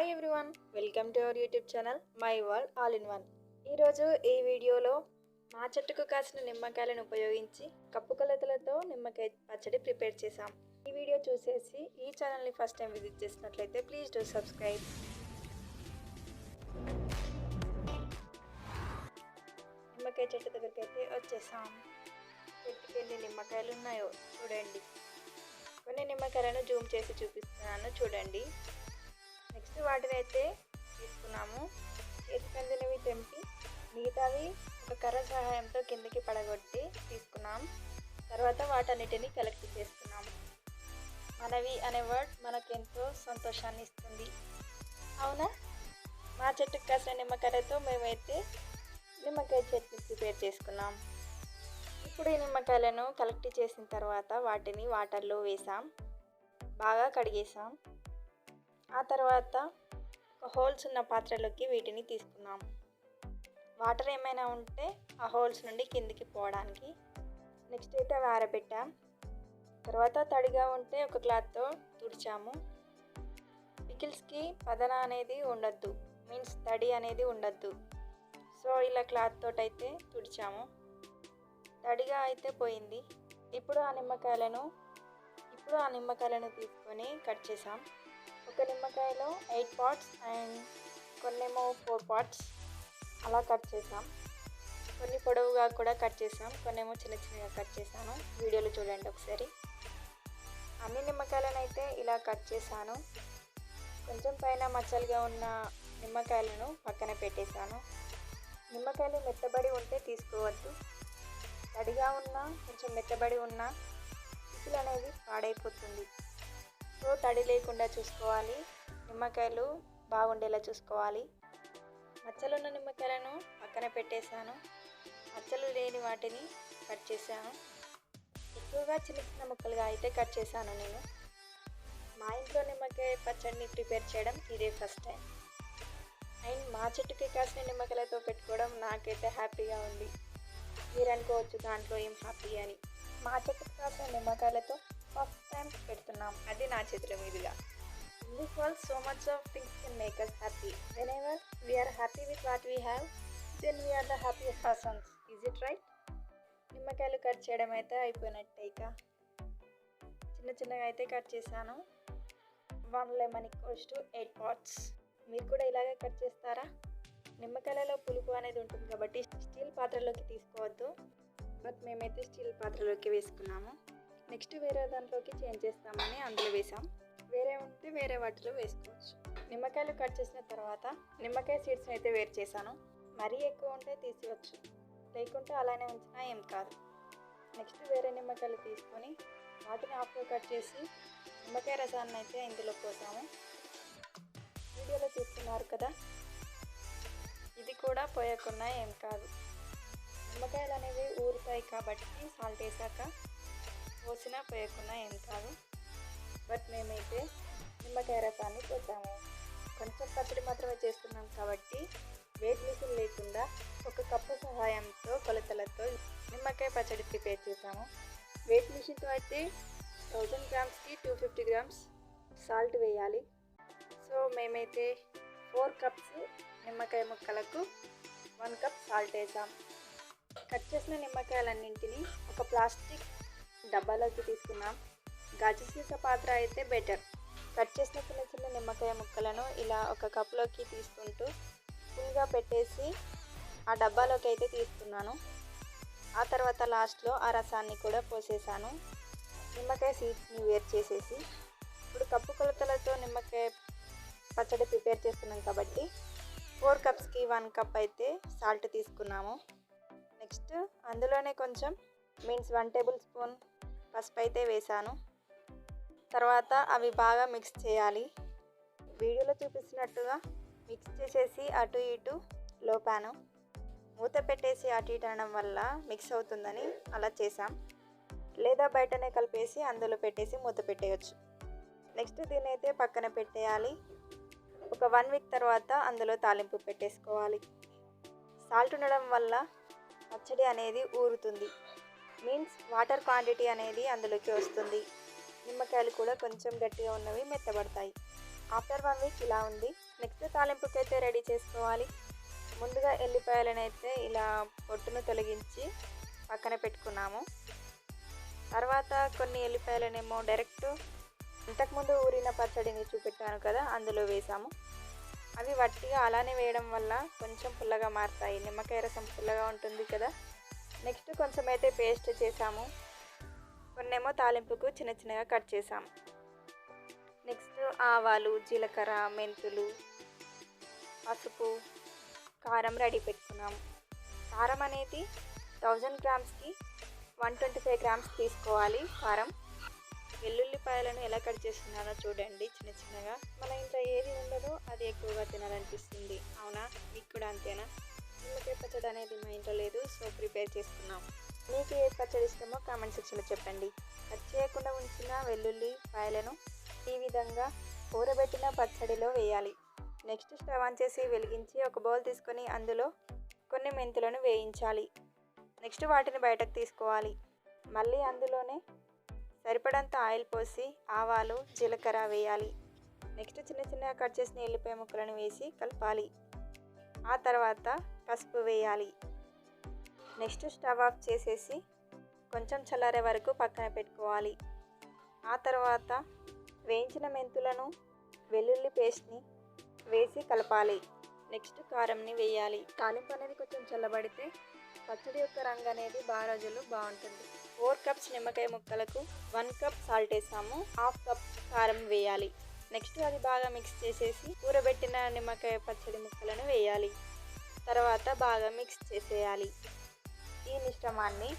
Hi everyone welcome to our YouTube channel my world all in one ఈరోజు ఈ వీడియోలో మా చెట్టుకు కాసిన నిమ్మకాయలను ఉపయోగించి కప్పు కలతలతో నిమ్మకాయ పచ్చడి ప్రిపేర్ చేసాం ఈ వీడియో చూసేసి ఈ ఛానల్ని ఫస్ట్ టైం విజిట్ చేసినట్లయితే ప్లీజ్ డూ సబ్స్క్రైబ్ నిమ్మకాయ చెట్టు దగ్గరికి అయితే వచ్చేసాం. చెట్టుకి ఎన్ని నిమ్మకాయలు ఉన్నాయో చూడండి. కొన్ని నిమ్మకాయలను జూమ్ చేసి చూపిస్తున్నాను చూడండి. నెక్స్ట్ వాటిని అయితే తీసుకున్నాము చేతికి తెంపి మిగతావి ఒక కర్ర సహాయంతో కిందకి పడగొట్టి తీసుకున్నాం. తర్వాత వాటన్నిటిని కలెక్ట్ చేసుకున్నాం మనవి అనే వర్డ్ మనకెంతో సంతోషాన్ని ఇస్తుంది. అవునా? మా చెట్టుకు కాసిన నిమ్మకాయలతో మేమైతే నిమ్మకాయ చట్నీ ప్రిపేర్ చేసుకున్నాం. ఇప్పుడు ఈ నిమ్మకాయలను కలెక్ట్ చేసిన తర్వాత వాటిని వాటర్లో వేసాం. బాగా కడిగేసాం. ఆ తర్వాత ఒక హోల్స్ ఉన్న పాత్రలోకి వీటిని తీసుకున్నాం వాటర్ ఏమైనా ఉంటే ఆ హోల్స్ నుండి కిందికి పోవడానికి నెక్స్ట్ అయితే అవి ఆరబెట్టాం. తర్వాత తడిగా ఉంటే ఒక క్లాత్తో తుడిచాము. పికిల్స్కి పదన అనేది ఉండద్దు మీన్స్ తడి అనేది ఉండద్దు. సో ఇలా క్లాత్ తోటి అయితే తుడిచాము. తడిగా అయితే పోయింది. ఇప్పుడు ఆ నిమ్మకాయలను ఇప్పుడు ఆ నిమ్మకాయలను తీసుకొని కట్ చేసాం. ఒక నిమ్మకాయలో ఎయిట్ పార్ట్స్ అండ్ కొన్నేమో ఫోర్ పార్ట్స్ అలా కట్ చేసాం కొన్ని పొడవుగా కూడా కట్ చేసాం కొన్నేమో చిన్న చిన్నగా కట్ చేశాను. వీడియోలో చూడండి ఒకసారి. అన్ని నిమ్మకాయలను అయితే ఇలా కట్ చేశాను. కొంచెం పైన మచ్చలుగా ఉన్న నిమ్మకాయలను పక్కన పెట్టేశాను. నిమ్మకాయలు మెత్తబడి ఉంటే తీసుకోవద్దు. తడిగా ఉన్న కొంచెం మెత్తబడి ఉన్న పిసులు అనేది పాడైపోతుంది. సో తడి లేకుండా చూసుకోవాలి. నిమ్మకాయలు బాగుండేలా చూసుకోవాలి. మచ్చలున్న నిమ్మకాయలను పక్కన పెట్టేశాను. మచ్చలు లేని వాటిని కట్ చేశాను. ఎక్కువగా చిన్న చిన్న ముక్కలుగా అయితే కట్ చేశాను నేను. మా ఇంట్లో నిమ్మకాయ పచ్చడిని ప్రిపేర్ చేయడం ఇదే ఫస్ట్ టైం. అండ్ మా చెట్టుకి కాసిన నిమ్మకాయలతో పెట్టుకోవడం నాకైతే హ్యాపీగా ఉంది. మీరు అనుకోవచ్చు దాంట్లో ఏం హ్యాపీ అని. మా చెట్టుకి కాసిన నిమ్మకాయలతో ఫస్ట్ టైం పెడుతున్నాం. అది నా చేతుల మీదుగా. This wall so much of things can make us happy whenever we are happy with what we have then we are the happy persons is it right నిమ్మకాయలు కట్ చేయడం అయితే అయిపోయినట్టే ఇక. చిన్న చిన్నగా అయితే కట్ చేశాను. One lemon equals to eight parts మీరు కూడా ఇలాగే కట్ చేస్తారా? నిమ్మకాయలలో పులుపు అనేది ఉంటుంది కాబట్టి స్టీల్ పాత్రలోకి తీసుకోవద్దు. బట్ మేమైతే స్టీల్ పాత్రలోకి వేసుకున్నాము. నెక్స్ట్ వేరే దాంట్లోకి చేంజ్ చేస్తామని అందులో వేసాం. వేరే ఉంటే వేరే వాటిలో వేసుకోవచ్చు. నిమ్మకాయలు కట్ చేసిన తర్వాత నిమ్మకాయ సీడ్స్ని అయితే వేరు చేశాను. మరీ ఎక్కువ ఉంటే తీసివచ్చు లేకుంటే అలానే ఉంచినా ఏం కాదు. నెక్స్ట్ వేరే నిమ్మకాయలు తీసుకొని వాటిని హాఫ్లో కట్ చేసి నిమ్మకాయ రసాన్ని అయితే ఇందులో పోసాము. వీడియోలో చూస్తున్నారు కదా? ఇది కూడా పోయకుండా ఏం కాదు. నిమ్మకాయలు అనేవి ఊరుతాయి కాబట్టి సాల్ట్ వేసాక పోసినా పోయకున్నా ఏం కాదు. బట్ మేమైతే నిమ్మకాయ రసాన్ని పోసాము. కొంచెం పచ్చడి మాత్రమే చేస్తున్నాం కాబట్టి వేట్ మిషన్ లేకుండా ఒక కప్పు సహాయంతో కొలతలతో నిమ్మకాయ పచ్చడి ప్రిపేర్ చేసాము. వెయిట్ మిషన్తో అయితే థౌజండ్ గ్రామ్స్కి టూ ఫిఫ్టీ గ్రామ్స్ సాల్ట్ వేయాలి. సో మేమైతే ఫోర్ కప్స్ నిమ్మకాయ ముక్కలకు వన్ కప్ సాల్ట్ వేసాం. కట్ చేసిన నిమ్మకాయలన్నింటినీ ఒక ప్లాస్టిక్ డబ్బాలోకి తీసుకున్నాం. గాజు సీస పాత్ర అయితే బెటర్ కట్ చేసిన చిన్న చిన్న నిమ్మకాయ ముక్కలను ఇలా ఒక కప్లోకి తీసుకుంటూ ఫుల్గా పెట్టేసి ఆ డబ్బాలోకి అయితే తీసుకున్నాను. ఆ తర్వాత లాస్ట్లో ఆ రసాన్ని కూడా పోసేసాను. నిమ్మకాయ సీడ్స్ని వేరు చేసేసి. ఇప్పుడు కప్పు కొలతలతో నిమ్మకాయ పచ్చడి ప్రిపేర్ చేస్తున్నాం కాబట్టి ఫోర్ కప్స్కి వన్ కప్ అయితే సాల్ట్ తీసుకున్నాము. నెక్స్ట్ అందులోనే కొంచెం మీన్స్ వన్ టేబుల్ స్పూన్ పసుపు అయితే వేసాను తర్వాత అవి బాగా మిక్స్ చేయాలి. వీడియోలో చూపిస్తున్నట్టుగా మిక్స్ చేసేసి అటు ఇటు లోపాను. మూత పెట్టేసి అటు ఇటు అనడం వల్ల మిక్స్ అవుతుందని అలా చేసాం లేదా బయటనే కలిపేసి అందులో పెట్టేసి మూత పెట్టేయచ్చు. నెక్స్ట్ దీని అయితే పక్కన పెట్టేయాలి. ఒక వన్ వీక్ తర్వాత అందులో తాలింపు పెట్టేసుకోవాలి. సాల్ట్ ఉండడం వల్ల పచ్చడి అనేది ఊరుతుంది. మీన్స్ వాటర్ క్వాంటిటీ అనేది అందులోకి వస్తుంది. నిమ్మకాయలు కూడా కొంచెం గట్టిగా ఉన్నవి మెత్తబడతాయి. ఆఫ్టర్ వన్ వీక్ ఇలా ఉంది. నెక్స్ట్ తాలింపుకి అయితే రెడీ చేసుకోవాలి. ముందుగా ఎల్లిపాయలను అయితే ఇలా పొట్టును తొలగించి పక్కన పెట్టుకున్నాము. తర్వాత కొన్ని ఎల్లిపాయలనేమో డైరెక్ట్ ఇంతకుముందు ఊరిన పచ్చడిని చూపెట్టాను కదా అందులో వేసాము. అవి వట్టిగా అలానే వేయడం వల్ల కొంచెం పుల్లగా మారుతాయి. నిమ్మకాయ రసం పుల్లగా ఉంటుంది కదా. నెక్స్ట్ కొంచెం అయితే పేస్ట్ చేసాము. కొన్నేమో తాలింపుకు చిన్న చిన్నగా కట్ చేసాము. నెక్స్ట్ ఆవాలు జీలకర్ర మెంతులు పసుపు కారం రెడీ పెట్టుకున్నాము. కారం అనేది థౌజండ్ గ్రామ్స్కి వన్ ట్వంటీ ఫైవ్ గ్రామ్స్ తీసుకోవాలి కారం. వెల్లుల్లిపాయలను ఎలా కట్ చేస్తున్నానో చూడండి చిన్న చిన్నగా. మన ఇంట్లో ఏది ఉండదో అది ఎక్కువగా తినాలనిపిస్తుంది. అవునా? మీకు కూడా అంతేనా? నిమ్మకాయ పచ్చడి అనేది మా ఇంట్లో లేదు సో ప్రిపేర్ చేసుకున్నాం మీకు ఏ పచ్చడి ఇష్టమో కామెంట్ సెక్షన్లో చెప్పండి. కట్ చేయకుండా ఉంచిన వెల్లుల్లి పాయలను ఈ విధంగా ఊరబెట్టిన పచ్చడిలో వేయాలి. నెక్స్ట్ స్టవ్ ఆన్ చేసి వెలిగించి ఒక బౌల్ తీసుకొని అందులో కొన్ని మెంతులను వేయించాలి. నెక్స్ట్ వాటిని బయటకు తీసుకోవాలి. మళ్ళీ అందులోనే సరిపడంత ఆయిల్ పోసి ఆవాలు జీలకర్ర వేయాలి. నెక్స్ట్ చిన్న చిన్నగా కట్ చేసిన ఎల్లిపాయ ముక్కలను వేసి కలపాలి. ఆ తర్వాత పసుపు వేయాలి. నెక్స్ట్ స్టవ్ ఆఫ్ చేసేసి కొంచెం చల్లారే వరకు పక్కన పెట్టుకోవాలి. ఆ తర్వాత వేయించిన మెంతులను వెల్లుల్లి పేస్ట్ని వేసి కలపాలి. నెక్స్ట్ కారంని వేయాలి. తాలింపు అనేది కొంచెం చల్లబడితే పచ్చడి యొక్క రంగు అనేది బాగా రోజులు బాగుంటుంది. ఫోర్ కప్స్ నిమ్మకాయ ముక్కలకు వన్ కప్ సాల్ట్ వేసాము. హాఫ్ కప్ కారం వేయాలి. నెక్స్ట్ అది బాగా మిక్స్ చేసేసి ఊరబెట్టిన నిమ్మకాయ పచ్చడి ముక్కలను వేయాలి. తర్వాత బాగా మిక్స్ చేసేయాలి. ఈ మిశ్రమాన్ని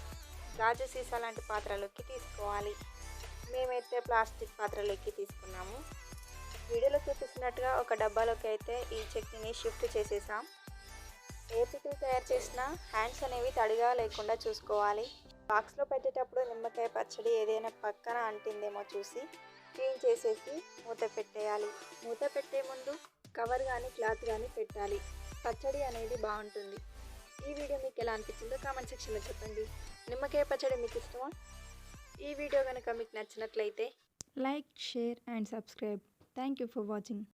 గాజు సీసా లాంటి పాత్రలోకి తీసుకోవాలి. మేమైతే ప్లాస్టిక్ పాత్రలోకి తీసుకున్నాము. వీడియోలో చూపిస్తున్నట్టుగా ఒక డబ్బాలోకి అయితే ఈ చట్నీని షిఫ్ట్ చేసేసాం. ఏ పికిల్ తయారు చేసినా హ్యాండ్స్ అనేవి తడిగా లేకుండా చూసుకోవాలి. బాక్స్లో పెట్టేటప్పుడు నిమ్మకాయ పచ్చడి ఏదైనా పక్కన అంటిందేమో చూసి క్లీన్ చేసేసి మూత పెట్టేయాలి. మూత పెట్టే ముందు కవర్ కానీ క్లాత్ కానీ పెట్టాలి. పచ్చడి అనేది బాగుంటుంది. ఈ వీడియో మీకు ఎలా అనిపించిందో కామెంట్ సెక్షన్లో చెప్పండి. నిమ్మకాయ పచ్చడి మీకు ఇష్టమా? ఈ వీడియో కనుక మీకు నచ్చినట్లయితే like share and subscribe thank you for watching